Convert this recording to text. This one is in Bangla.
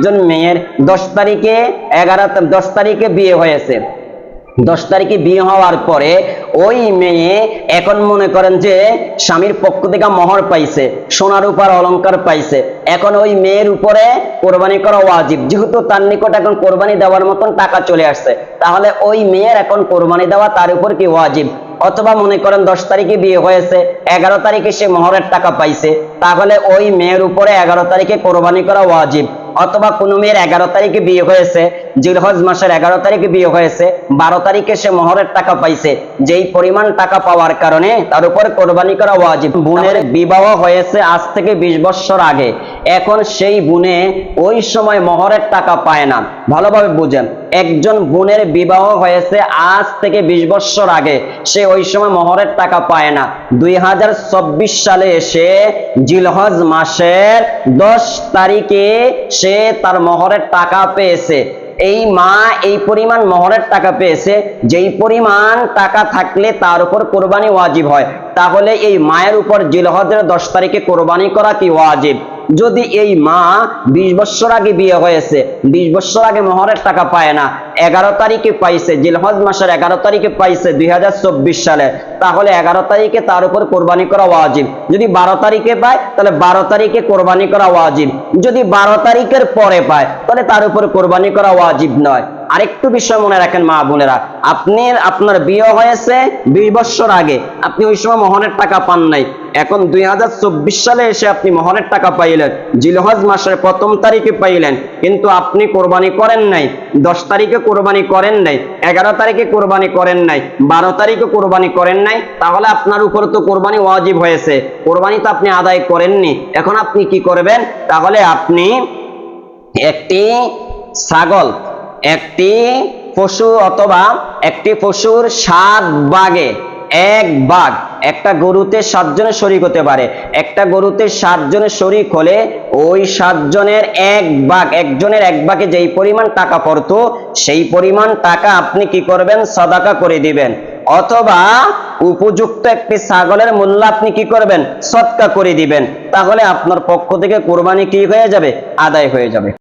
একজন মেয়ের দশ তারিখে এগারো দশ তারিখে বিয়ে হয়েছে। দশ তারিখে বিয়ে হওয়ার পরে ওই মেয়ে এখন মনে করেন যে স্বামীর পক্ষ থেকে মহর পাইছে, সোনার উপর অলংকার পাইছে। এখন ওই মেয়ের উপরে কোরবানি করা ওয়াজিব। যেহেতু তার নিকট এখন কোরবানি দেওয়ার মতন টাকা চলে আসছে, তাহলে ওই মেয়ের এখন কোরবানি দেওয়া তার উপর কি ওয়াজিব? অথবা মনে করেন দশ তারিখে বিয়ে হয়েছে, এগারো তারিখে সে মহরের টাকা পাইছে, তাহলে ওই মেয়ের উপরে এগারো তারিখে কোরবানি করা ওয়াজিব। অথবা কোনো মেয়ের এগারো তারিখে বিয়ে হয়েছে জিলহজ মাসের এগারো তারিখে বিয়ে হয়েছে বারো তারিখে সে মহরের টাকা পাইছে। যেই পরিমাণ টাকা পাওয়ার কারণে তার উপর কোরবানি করা ওয়াজিব। বোনের বিবাহ হয়েছে আজ থেকে বিশ বৎসর আগে। এখন সেই বোনে ওই সময় মহরের টাকা পায় না। ভালোভাবে বুঝেন, একজন বোনের বিবাহ হয়েছে আজ থেকে বিশ বছর আগে। সে ওই সময় মহরের টাকা পায় না। দুই হাজার চব্বিশ সালে এসে জিলহজ মাসের দশ তারিখে সে তার মহরের টাকা পেয়েছে। এই মা এই পরিমাণ মহরের টাকা পেয়েছে। যেই পরিমাণ টাকা থাকলে তার উপর কোরবানি ওয়াজিব হয়। তাহলে এই মায়ের উপর জিলহজের দশ তারিখে কোরবানি করা কি ওয়াজিব? যদি এই মা বিশ বছর আগে বিয়ে হয়েছে, বিশ বছর আগে মহরের টাকা পায় না, এগারো তারিখে পাইছে, জিলহজ মাসের এগারো তারিখে পাইছে দুই হাজার চব্বিশ সালে, তাহলে এগারো তারিখে তার উপর কোরবানি করা ওয়াজিব। যদি বারো তারিখে পায়, তাহলে বারো তারিখে কোরবানি করা ওয়াজিব। যদি বারো তারিখের পরে পায়, তাহলে তার উপর কোরবানি করা ওয়াজিব নয়। আরেকটু বিষয় মনে রাখেন, মা বোনেরা। আপনি, আপনার বিয়ে হয়েছে বিশ বছর আগে। আপনি ওই সময় মহনের টাকা পান নাই। এখন দুই হাজার চব্বিশ সালে এসে আপনি মহনের টাকা পাইলেন। জিলহজ মাসের প্রথম তারিখে পাইলেন। কিন্তু আপনি কোরবানি করেন নাই। দশ তারিখে কোরবানি করেন নাই। এগারো তারিখে কোরবানি করেন নাই। বারো তারিখে কোরবানি করেন নাই। তাহলে আপনার উপর তো কোরবানি ওয়াজিব হয়েছে। কোরবানি তো আপনি আদায় করেননি। এখন আপনি কি করবেন? তাহলে আপনি একটি ছাগল একটি পশু অথবা একটি পশুর সাত বাগে, এক বাঘ। একটা গরুতে সাতজনের শরিক হতে পারে। একটা গরুতে সাতজনের শরিক হলে ওই সাতজনের এক বাঘ, একজনের এক বাঘে যেই পরিমাণ টাকা পড়তো, সেই পরিমাণ টাকা আপনি কি করবেন? সদাকা করে দিবেন। অথবা উপযুক্ত একটি ছাগলের মূল্য আপনি কি করবেন? সৎকা করে দিবেন। তাহলে আপনার পক্ষ থেকে কোরবানি কি হয়ে যাবে? আদায় হয়ে যাবে।